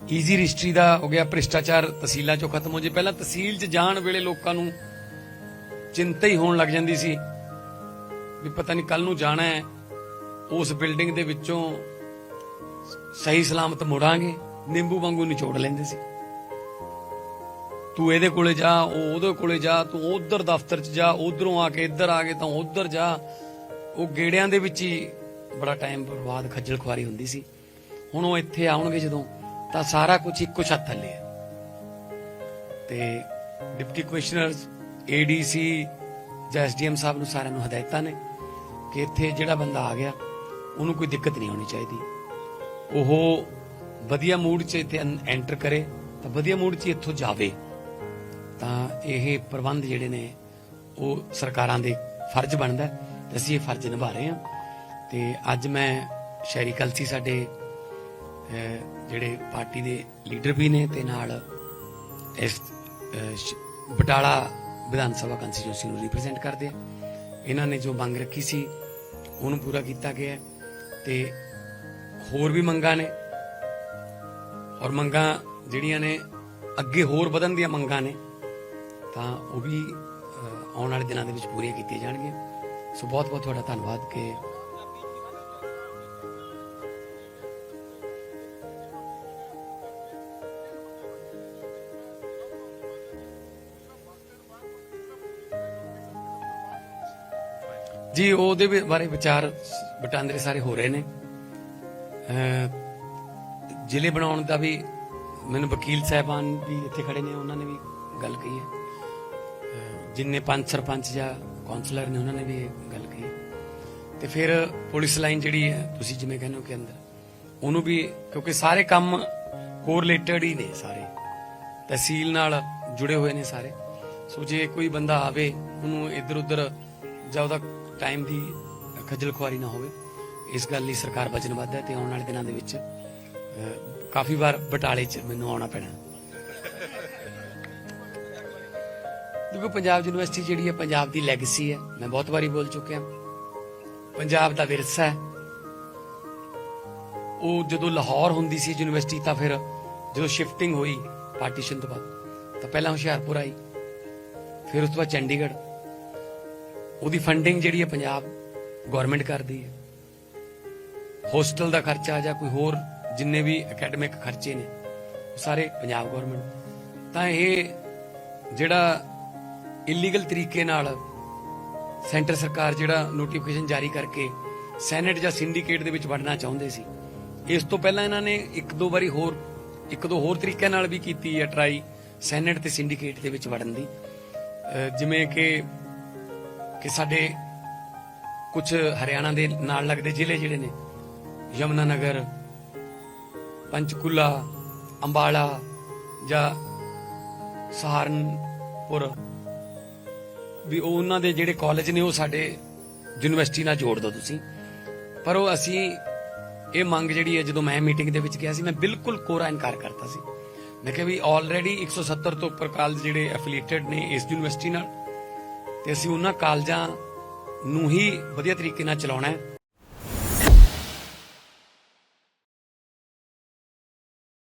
Easy registry ਦਾ ਹੋ ਗਿਆ ਭ੍ਰਿਸ਼ਟਾਚਾਰ ਤਹਿਸੀਲਾਂ ਚੋਂ ਖਤਮ ਹੋ ਜੇ। ਪਹਿਲਾਂ ਤਹਿਸੀਲ 'ਚ ਜਾਣ ਵੇਲੇ ਲੋਕਾਂ ਨੂੰ ਚਿੰਤਾ ਹੀ ਹੋਣ ਲੱਗ ਜਾਂਦੀ ਸੀ ਵੀ ਪਤਾ ਨਹੀਂ ਕੱਲ ਨੂੰ ਜਾਣਾ ਹੈ। ਉਸ ਬਿਲਡਿੰਗ ਦੇ ਵਿੱਚੋਂ ਸਹੀ ਸਲਾਮਤ ਮੁੜਾਂਗੇ, ਨਿੰਬੂ ਵਾਂਗੂ ਨਿਚੋੜ ਲੈਂਦੇ ਸੀ। ਤੂੰ ਇਹਦੇ ਕੋਲੇ ਜਾ, ਉਹ ਉਹਦੇ ਕੋਲੇ ਜਾ, ਤੂੰ ਉਧਰ ਦਫ਼ਤਰ 'ਚ ਜਾ, ਉਧਰੋਂ ਆ ਕੇ ਇੱਧਰ ਆ ਕੇ ਤਾਂ ਉਧਰ ਜਾ। ਉਹ ਗੇੜਿਆਂ ਦੇ ਵਿੱਚ ਹੀ ਬੜਾ ਟਾਈਮ ਬਰਬਾਦ, ਖੱਜਲ ਖੁਆਰੀ ਹੁੰਦੀ ਸੀ। ਹੁਣ ਉਹ ਇੱਥੇ ਆਉਣਗੇ ਜਦੋਂ ਤਾਂ ਸਾਰਾ ਕੁਝ ਇੱਕੋ ਛੱਤ ਥੱਲੇ ਹੈ ਤੇ ਡਿਪਟੀ ਕਮਿਸ਼ਨਰਸ ਏਡੀਸੀ ਜਾਂ ਐਸਡੀਐਮ ਸਾਹਿਬ ਨੂੰ ਸਾਰਿਆਂ ਨੂੰ ਹਦਾਇਤਾਂ ਨੇ ਕਿ ਇੱਥੇ ਜਿਹੜਾ ਬੰਦਾ ਆ ਗਿਆ, ਉਹਨੂੰ ਕੋਈ ਦਿੱਕਤ ਨਹੀਂ ਹੋਣੀ ਚਾਹੀਦੀ। ਉਹ ਵਧੀਆ ਮੂਡ 'ਚ ਇੱਥੇ ਐਂਟਰ ਕਰੇ, ਤਾਂ ਵਧੀਆ ਮੂਡ 'ਚ ਇੱਥੋਂ ਜਾਵੇ। ਤਾਂ ਇਹ ਪ੍ਰਬੰਧ ਜਿਹੜੇ ਨੇ, ਉਹ ਸਰਕਾਰਾਂ ਦੇ ਫਰਜ਼ ਬਣਦਾ ਹੈ ਤੇ ਅਸੀਂ ਇਹ ਫਰਜ਼ ਨਿਭਾ ਰਹੇ ਹਾਂ। ਤੇ ਅੱਜ ਮੈਂ ਸ਼ਹਿਰੀ ਕਲਸੀ ਸਾਡੇ ਜਿਹੜੇ ਪਾਰਟੀ ਦੇ ਲੀਡਰ ਵੀ ਨੇ ਤੇ ਨਾਲ ਇਸ ਬਟਾਲਾ ਵਿਧਾਨ ਸਭਾ ਕੰਸਟੀਚੂਐਂਸੀ ਨੂੰ ਰਿਪਰੈਜ਼ੈਂਟ ਕਰਦੇ ਆ। ਇਹਨਾਂ ਨੇ ਜੋ ਮੰਗ ਰੱਖੀ ਸੀ, ਉਹਨੂੰ ਪੂਰਾ ਕੀਤਾ ਗਿਆ ਹੈ ਤੇ ਹੋਰ ਵੀ ਮੰਗਾਂ ਨੇ ਔਰ ਮੰਗਾਂ ਜਿਹੜੀਆਂ ਨੇ ਅੱਗੇ ਹੋਰ ਵਧਣ ਦੀਆਂ ਮੰਗਾਂ ਨੇ, ਤਾਂ ਉਹ ਵੀ ਆਉਣ ਵਾਲੇ ਦਿਨਾਂ ਦੇ ਵਿੱਚ ਪੂਰੀਆਂ ਕੀਤੀਆਂ ਜਾਣਗੀਆਂ। ਸੋ ਬਹੁਤ ਬਹੁਤ ਤੁਹਾਡਾ ਧੰਨਵਾਦ ਕਿ ਜੀ, ਉਹਦੇ ਬਾਰੇ ਵਿਚਾਰ ਵਟਾਂਦਰੇ ਸਾਰੇ ਹੋ ਰਹੇ ਨੇ। ਜ਼ਿਲ੍ਹੇ ਬਣਾਉਣ ਦਾ ਵੀ ਮੈਨੂੰ ਵਕੀਲ ਸਾਹਿਬਾਨ ਵੀ ਇੱਥੇ ਖੜੇ ਨੇ, ਉਹਨਾਂ ਨੇ ਵੀ ਗੱਲ ਕਹੀ ਹੈ। ਜਿੰਨੇ ਪੰਜ ਸਰਪੰਚ ਜਾਂ ਕਾਉਂਸਲਰ ਨੇ, ਉਹਨਾਂ ਨੇ ਵੀ ਗੱਲ ਕਹੀ ਤੇ ਫਿਰ ਪੁਲਿਸ ਲਾਈਨ ਜਿਹੜੀ ਹੈ, ਤੁਸੀਂ ਜਿਵੇਂ ਕਹਿੰਦੇ ਹੋ ਕਿ ਅੰਦਰ, ਉਹਨੂੰ ਵੀ ਕਿਉਂਕਿ ਸਾਰੇ ਕੰਮ ਕੋਰਿਲੇਟਡ ਹੀ ਨੇ ਸਾਰੇ। ਤਹਿਸੀਲ ਨਾਲ ਜੁੜੇ ਹੋਏ ਨੇ ਸਾਰੇ। ਸੋ ਜੇ ਕੋਈ ਬੰਦਾ ਆਵੇ, ਉਹਨੂੰ ਇੱਧਰ ਉੱਧਰ ਜਾਂ ਉਹਦਾ ਟਾਈਮ ਦੀ ਖੱਜਲ ਖੁਆਰੀ ਨਾ ਹੋਵੇ। ਇਸ ਗੱਲ ਲਈ ਸਰਕਾਰ ਵਚਨਬੱਧ ਹੈ ਤੇ ਆਉਣ ਵਾਲੇ ਦਿਨਾਂ ਦੇ ਵਿੱਚ ਕਾਫੀ ਵਾਰ ਬਟਾਲੇ 'ਚ ਮੈਨੂੰ ਆਉਣਾ ਪੈਣਾ। ਦੇਖੋ, ਪੰਜਾਬ ਯੂਨੀਵਰਸਿਟੀ ਜਿਹੜੀ ਹੈ, ਪੰਜਾਬ ਦੀ ਲੈਗੇਸੀ ਹੈ। ਮੈਂ ਬਹੁਤ ਵਾਰੀ ਬੋਲ ਚੁੱਕਿਆ। ਪੰਜਾਬ ਦਾ ਵਿਰਸਾ ਹੈ। ਉਹ ਜਦੋਂ ਲਾਹੌਰ ਹੁੰਦੀ ਸੀ ਯੂਨੀਵਰਸਿਟੀ, ਤਾਂ ਫਿਰ ਜਦੋਂ ਸ਼ਿਫਟਿੰਗ ਹੋਈ ਪਾਰਟੀਸ਼ਨ ਤੋਂ ਬਾਅਦ, ਤਾਂ ਪਹਿਲਾਂ ਹੁਸ਼ਿਆਰਪੁਰ ਆਈ। ਫਿਰ ਉਸ ਤੋਂ ਬਾਅਦ ਚੰਡੀਗੜ੍ਹ। ਉਹਦੀ ਫੰਡਿੰਗ ਜਿਹੜੀ ਹੈ ਪੰਜਾਬ ਗਵਰਨਮੈਂਟ ਕਰਦੀ ਹੈ। ਹੋਸਟਲ ਦਾ ਖਰਚਾ ਜਾਂ ਕੋਈ ਹੋਰ ਜਿੰਨੇ ਵੀ ਅਕੈਡਮਿਕ ਖਰਚੇ ਨੇ, ਉਹ ਸਾਰੇ ਪੰਜਾਬ ਗਵਰਨਮੈਂਟ ਤਾਂ ਇਹ ਜਿਹੜਾ ਇਲੀਗਲ ਤਰੀਕੇ ਨਾਲ ਸੈਂਟਰ ਸਰਕਾਰ ਜਿਹੜਾ ਨੋਟੀਫਿਕੇਸ਼ਨ ਜਾਰੀ ਕਰਕੇ ਸੈਨੇਟ ਜਾਂ ਸਿੰਡੀਕੇਟ ਦੇ ਵਿੱਚ ਵੜਨਾ ਚਾਹੁੰਦੇ ਸੀ, ਇਸ ਤੋਂ ਪਹਿਲਾਂ ਇਹਨਾਂ ਨੇ ਇੱਕ ਦੋ ਵਾਰੀ ਹੋਰ, ਇੱਕ ਦੋ ਹੋਰ ਤਰੀਕਿਆਂ ਨਾਲ ਵੀ ਕੀਤੀ ਹੈ ਟਰਾਈ ਸੈਨੇਟ ਤੇ ਸਿੰਡੀਕੇਟ ਦੇ ਵਿੱਚ ਵੜਨ ਦੀ। ਜਿਵੇਂ ਕਿ ਕਿ ਸਾਡੇ ਕੁਝ ਹਰਿਆਣਾ ਦੇ ਨਾਲ ਲੱਗਦੇ ਜ਼ਿਲ੍ਹੇ ਜਿਹੜੇ ਨੇ, ਯਮਨਾ ਨਗਰ, ਪੰਚਕੂਲਾ, ਅੰਬਾਲਾ ਜਾਂ ਸਹਾਰਨਪੁਰ, ਵੀ ਉਹਨਾਂ ਦੇ ਜਿਹੜੇ ਕਾਲਜ ਨੇ ਉਹ ਸਾਡੇ ਯੂਨੀਵਰਸਿਟੀ ਨਾਲ ਜੋੜ ਦਿਓ ਤੁਸੀਂ। ਪਰ ਉਹ ਅਸੀਂ ਇਹ ਮੰਗ ਜਿਹੜੀ ਹੈ, ਜਦੋਂ ਮੈਂ ਮੀਟਿੰਗ ਦੇ ਵਿੱਚ ਗਿਆ ਸੀ, ਮੈਂ ਬਿਲਕੁਲ ਕੋਰਾ ਇਨਕਾਰ ਕਰਤਾ ਸੀ। ਮੈਂ ਕਿਹਾ ਵੀ ਆਲਰੇਡੀ 170 ਤੋਂ ਉੱਪਰ ਕਾਲਜ ਜਿਹੜੇ ਐਫੀਲੀਏਟਡ ਨੇ ਇਸ ਯੂਨੀਵਰਸਿਟੀ ਨਾਲ ਤੇ ਅਸੀਂ ਉਹਨਾਂ ਕਾਲਜਾਂ ਨੂੰ ਹੀ ਵਧੀਆ ਤਰੀਕੇ ਨਾਲ ਚਲਾਉਣਾ ਹੈ।